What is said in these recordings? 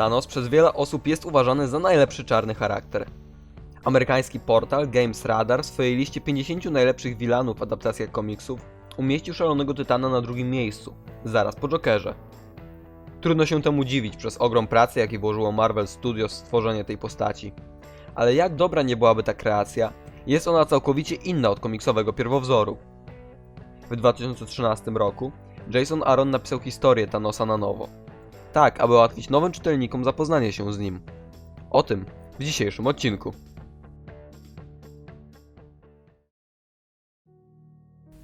Thanos przez wiele osób jest uważany za najlepszy czarny charakter. Amerykański portal Games Radar w swojej liście 50 najlepszych wilanów w adaptacjach komiksów umieścił Szalonego Tytana na drugim miejscu, zaraz po Jokerze. Trudno się temu dziwić przez ogrom pracy, jaki włożyło Marvel Studios w stworzenie tej postaci. Ale jak dobra nie byłaby ta kreacja, jest ona całkowicie inna od komiksowego pierwowzoru. W 2013 roku Jason Aaron napisał historię Thanosa na nowo. Tak, aby ułatwić nowym czytelnikom zapoznanie się z nim. O tym w dzisiejszym odcinku.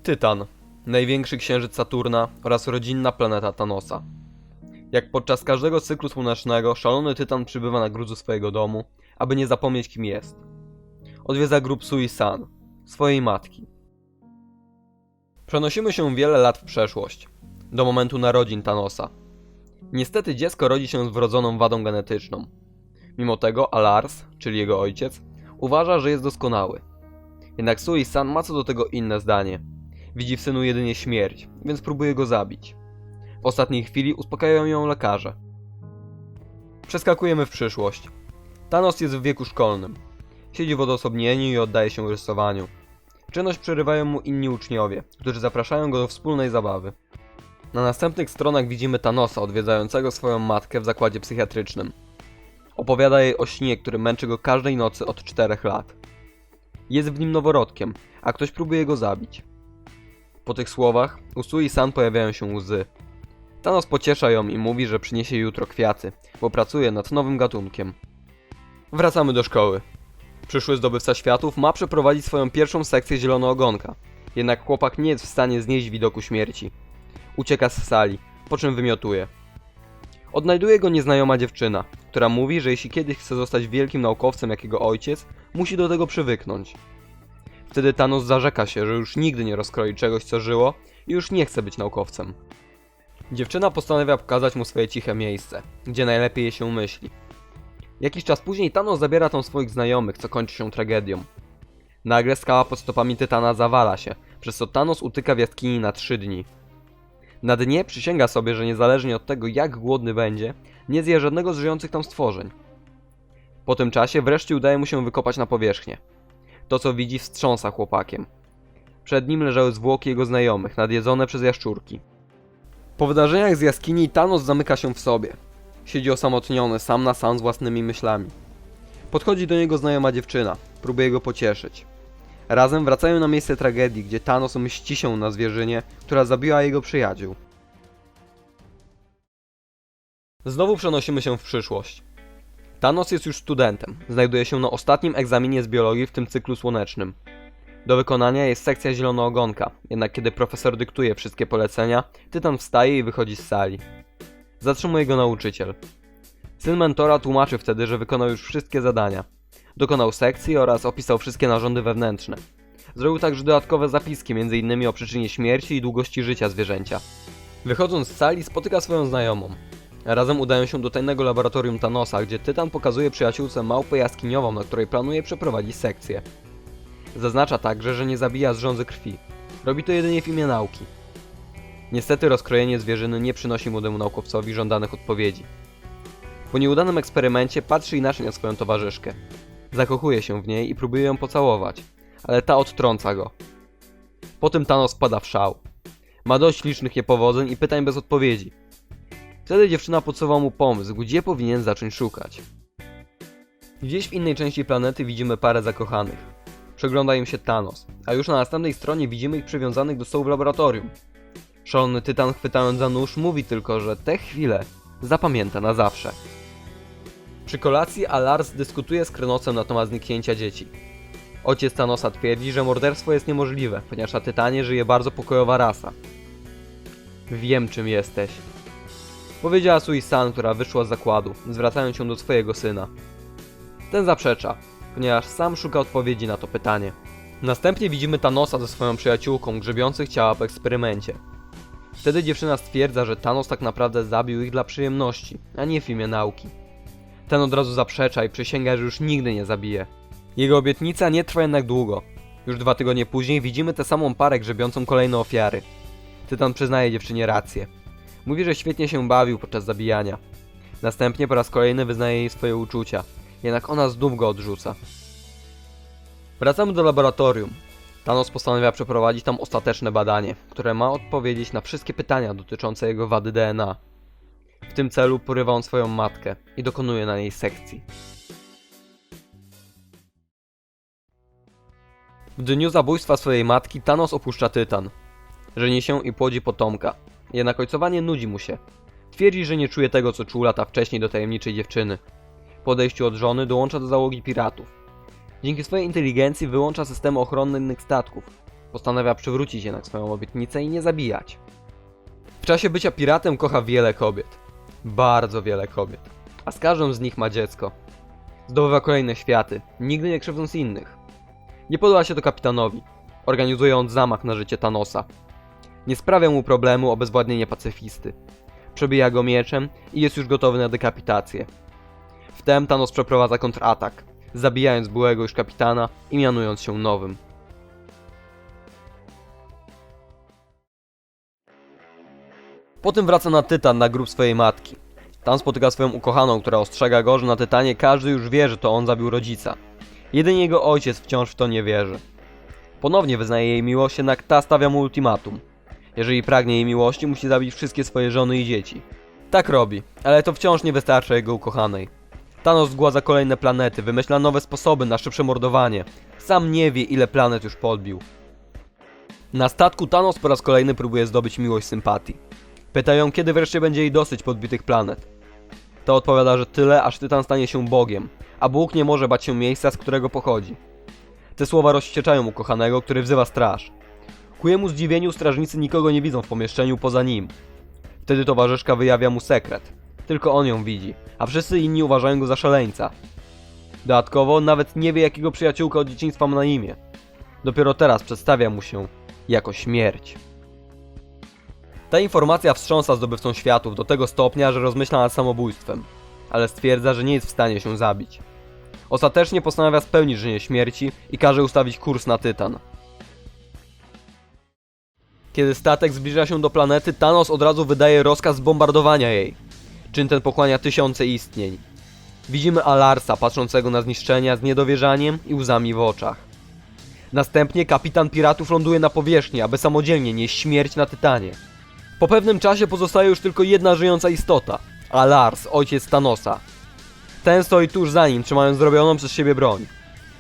Tytan, największy księżyc Saturna oraz rodzinna planeta Thanosa. Jak podczas każdego cyklu słonecznego, szalony Tytan przybywa na grudzu swojego domu, aby nie zapomnieć kim jest. Odwiedza grób Sui-san, swojej matki. Przenosimy się wiele lat w przeszłość, do momentu narodzin Thanosa. Niestety dziecko rodzi się z wrodzoną wadą genetyczną. Mimo tego Alars, czyli jego ojciec, uważa, że jest doskonały. Jednak Sui-san ma co do tego inne zdanie. Widzi w synu jedynie śmierć, więc próbuje go zabić. W ostatniej chwili uspokajają ją lekarze. Przeskakujemy w przyszłość. Thanos jest w wieku szkolnym. Siedzi w odosobnieniu i oddaje się rysowaniu. Czynność przerywają mu inni uczniowie, którzy zapraszają go do wspólnej zabawy. Na następnych stronach widzimy Thanosa odwiedzającego swoją matkę w zakładzie psychiatrycznym. Opowiada jej o śnie, który męczy go każdej nocy od 4 lat. Jest w nim noworodkiem, a ktoś próbuje go zabić. Po tych słowach u Sui-san pojawiają się łzy. Thanos pociesza ją i mówi, że przyniesie jutro kwiaty, bo pracuje nad nowym gatunkiem. Wracamy do szkoły. Przyszły zdobywca światów ma przeprowadzić swoją pierwszą sekcję zielonoogonka. Jednak chłopak nie jest w stanie znieść widoku śmierci. Ucieka z sali, po czym wymiotuje. Odnajduje go nieznajoma dziewczyna, która mówi, że jeśli kiedyś chce zostać wielkim naukowcem jak jego ojciec, musi do tego przywyknąć. Wtedy Thanos zarzeka się, że już nigdy nie rozkroi czegoś, co żyło i już nie chce być naukowcem. Dziewczyna postanawia pokazać mu swoje ciche miejsce, gdzie najlepiej je się myśli. Jakiś czas później Thanos zabiera tam swoich znajomych, co kończy się tragedią. Nagle skała pod stopami Tytana zawala się, przez co Thanos utyka w jaskini na trzy dni. Na dnie przysięga sobie, że niezależnie od tego jak głodny będzie, nie zje żadnego z żyjących tam stworzeń. Po tym czasie wreszcie udaje mu się wykopać na powierzchnię. To co widzi wstrząsa chłopakiem. Przed nim leżały zwłoki jego znajomych, nadjedzone przez jaszczurki. Po wydarzeniach z jaskini Thanos zamyka się w sobie. Siedzi osamotniony, sam na sam z własnymi myślami. Podchodzi do niego znajoma dziewczyna, próbuje go pocieszyć. Razem wracają na miejsce tragedii, gdzie Thanos mści się na zwierzynie, która zabiła jego przyjaciół. Znowu przenosimy się w przyszłość. Thanos jest już studentem, znajduje się na ostatnim egzaminie z biologii w tym cyklu słonecznym. Do wykonania jest sekcja zielonoogonka, jednak kiedy profesor dyktuje wszystkie polecenia, Tytan wstaje i wychodzi z sali. Zatrzymuje go nauczyciel. Syn mentora tłumaczy wtedy, że wykonał już wszystkie zadania. Dokonał sekcji oraz opisał wszystkie narządy wewnętrzne. Zrobił także dodatkowe zapiski, m.in. o przyczynie śmierci i długości życia zwierzęcia. Wychodząc z sali, spotyka swoją znajomą. Razem udają się do tajnego laboratorium Thanosa, gdzie Tytan pokazuje przyjaciółce małpę jaskiniową, na której planuje przeprowadzić sekcję. Zaznacza także, że nie zabija z krwi. Robi to jedynie w imię nauki. Niestety rozkrojenie zwierzyny nie przynosi młodemu naukowcowi żądanych odpowiedzi. Po nieudanym eksperymencie patrzy inaczej na swoją towarzyszkę. Zakochuje się w niej i próbuje ją pocałować, ale ta odtrąca go. Potem Thanos pada w szał. Ma dość licznych niepowodzeń i pytań bez odpowiedzi. Wtedy dziewczyna podsuwa mu pomysł, gdzie powinien zacząć szukać. Gdzieś w innej części planety widzimy parę zakochanych. Przegląda im się Thanos, a już na następnej stronie widzimy ich przywiązanych do stołu w laboratorium. Szalony Tytan chwytając za nóż mówi tylko, że te chwile zapamięta na zawsze. Przy kolacji Alars dyskutuje z Krenosem na temat zniknięcia dzieci. Ojciec Thanosa twierdzi, że morderstwo jest niemożliwe, ponieważ na Tytanie żyje bardzo pokojowa rasa. Wiem czym jesteś. Powiedziała Sui-san, która wyszła z zakładu, zwracając się do swojego syna. Ten zaprzecza, ponieważ sam szuka odpowiedzi na to pytanie. Następnie widzimy Thanosa ze swoją przyjaciółką grzebiących ciała po eksperymencie. Wtedy dziewczyna stwierdza, że Thanos tak naprawdę zabił ich dla przyjemności, a nie w imię nauki. Ten od razu zaprzecza i przysięga, że już nigdy nie zabije. Jego obietnica nie trwa jednak długo. Już dwa tygodnie później widzimy tę samą parę grzebiącą kolejne ofiary. Tytan przyznaje dziewczynie rację. Mówi, że świetnie się bawił podczas zabijania. Następnie po raz kolejny wyznaje jej swoje uczucia, jednak ona znów go odrzuca. Wracamy do laboratorium. Thanos postanawia przeprowadzić tam ostateczne badanie, które ma odpowiedzieć na wszystkie pytania dotyczące jego wady DNA. Tym celu porywa on swoją matkę i dokonuje na niej sekcji. W dniu zabójstwa swojej matki Thanos opuszcza Tytan. Żeni się i płodzi potomka. Jednak ojcowanie nudzi mu się. Twierdzi, że nie czuje tego, co czuł lata wcześniej do tajemniczej dziewczyny. Po odejściu od żony dołącza do załogi piratów. Dzięki swojej inteligencji wyłącza systemy ochronne innych statków. Postanawia przywrócić jednak swoją obietnicę i nie zabijać. W czasie bycia piratem kocha wiele kobiet. Bardzo wiele kobiet. A z każdą z nich ma dziecko. Zdobywa kolejne światy, nigdy nie krzywdząc innych. Nie podoba się to kapitanowi. Organizuje on zamach na życie Thanosa. Nie sprawia mu problemu obezwładnienie pacyfisty. Przebija go mieczem i jest już gotowy na dekapitację. Wtem Thanos przeprowadza kontratak, zabijając byłego już kapitana i mianując się nowym. Potem wraca na Tytan na grób swojej matki. Tam spotyka swoją ukochaną, która ostrzega go, że na Tytanie każdy już wie, że to on zabił rodzica. Jedynie jego ojciec wciąż w to nie wierzy. Ponownie wyznaje jej miłość, jednak ta stawia mu ultimatum. Jeżeli pragnie jej miłości, musi zabić wszystkie swoje żony i dzieci. Tak robi, ale to wciąż nie wystarcza jego ukochanej. Thanos zgładza kolejne planety, wymyśla nowe sposoby na szybsze mordowanie. Sam nie wie, ile planet już podbił. Na statku Thanos po raz kolejny próbuje zdobyć miłość sympatii. Pytają, kiedy wreszcie będzie jej dosyć podbitych planet. To odpowiada, że tyle, aż Tytan stanie się Bogiem, a Bóg nie może bać się miejsca, z którego pochodzi. Te słowa rozścieczają ukochanego, który wzywa straż. Ku jemu zdziwieniu strażnicy nikogo nie widzą w pomieszczeniu poza nim. Wtedy towarzyszka wyjawia mu sekret. Tylko on ją widzi, a wszyscy inni uważają go za szaleńca. Dodatkowo nawet nie wie jakiego przyjaciółka od dzieciństwa ma na imię. Dopiero teraz przedstawia mu się jako śmierć. Ta informacja wstrząsa zdobywcą światów do tego stopnia, że rozmyśla nad samobójstwem, ale stwierdza, że nie jest w stanie się zabić. Ostatecznie postanawia spełnić życzenie śmierci i każe ustawić kurs na Tytan. Kiedy statek zbliża się do planety, Thanos od razu wydaje rozkaz zbombardowania jej. Czyn ten pochłania tysiące istnień. Widzimy Alarsa patrzącego na zniszczenia z niedowierzaniem i łzami w oczach. Następnie kapitan piratów ląduje na powierzchni, aby samodzielnie nieść śmierć na Tytanie. Po pewnym czasie pozostaje już tylko jedna żyjąca istota. Alars, ojciec Thanosa. Ten stoi tuż za nim, trzymając zrobioną przez siebie broń.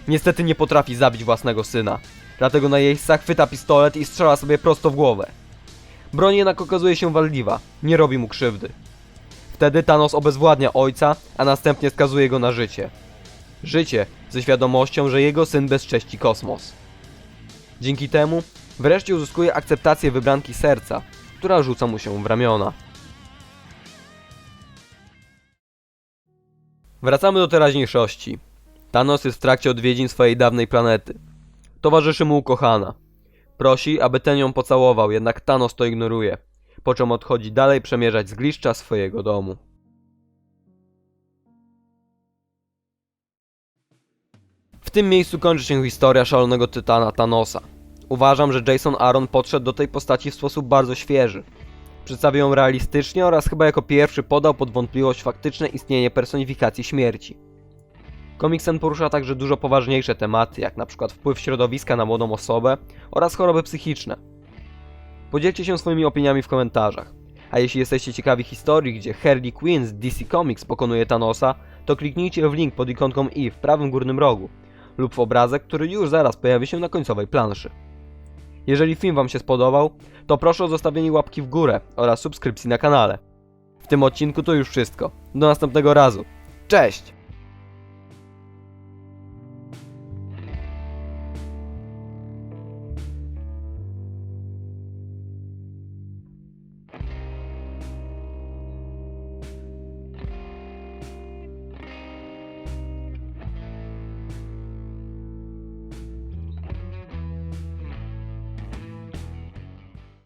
Niestety nie potrafi zabić własnego syna, dlatego na jeźdźca chwyta pistolet i strzela sobie prosto w głowę. Broń jednak okazuje się wadliwa, nie robi mu krzywdy. Wtedy Thanos obezwładnia ojca, a następnie skazuje go na życie. Życie ze świadomością, że jego syn bezcześci kosmos. Dzięki temu wreszcie uzyskuje akceptację wybranki serca, która rzuca mu się w ramiona. Wracamy do teraźniejszości. Thanos jest w trakcie odwiedzin swojej dawnej planety. Towarzyszy mu ukochana. Prosi, aby ten ją pocałował, jednak Thanos to ignoruje. Po czym odchodzi dalej przemierzać zgliszcza swojego domu. W tym miejscu kończy się historia szalonego tytana Thanosa. Uważam, że Jason Aaron podszedł do tej postaci w sposób bardzo świeży. Przedstawił ją realistycznie oraz chyba jako pierwszy podał pod wątpliwość faktyczne istnienie personifikacji śmierci. Komiks ten porusza także dużo poważniejsze tematy, jak na przykład wpływ środowiska na młodą osobę oraz choroby psychiczne. Podzielcie się swoimi opiniami w komentarzach. A jeśli jesteście ciekawi historii, gdzie Harley Quinn z DC Comics pokonuje Thanosa, to kliknijcie w link pod ikonką i w prawym górnym rogu lub w obrazek, który już zaraz pojawi się na końcowej planszy. Jeżeli film Wam się spodobał, to proszę o zostawienie łapki w górę oraz subskrypcji na kanale. W tym odcinku to już wszystko. Do następnego razu. Cześć!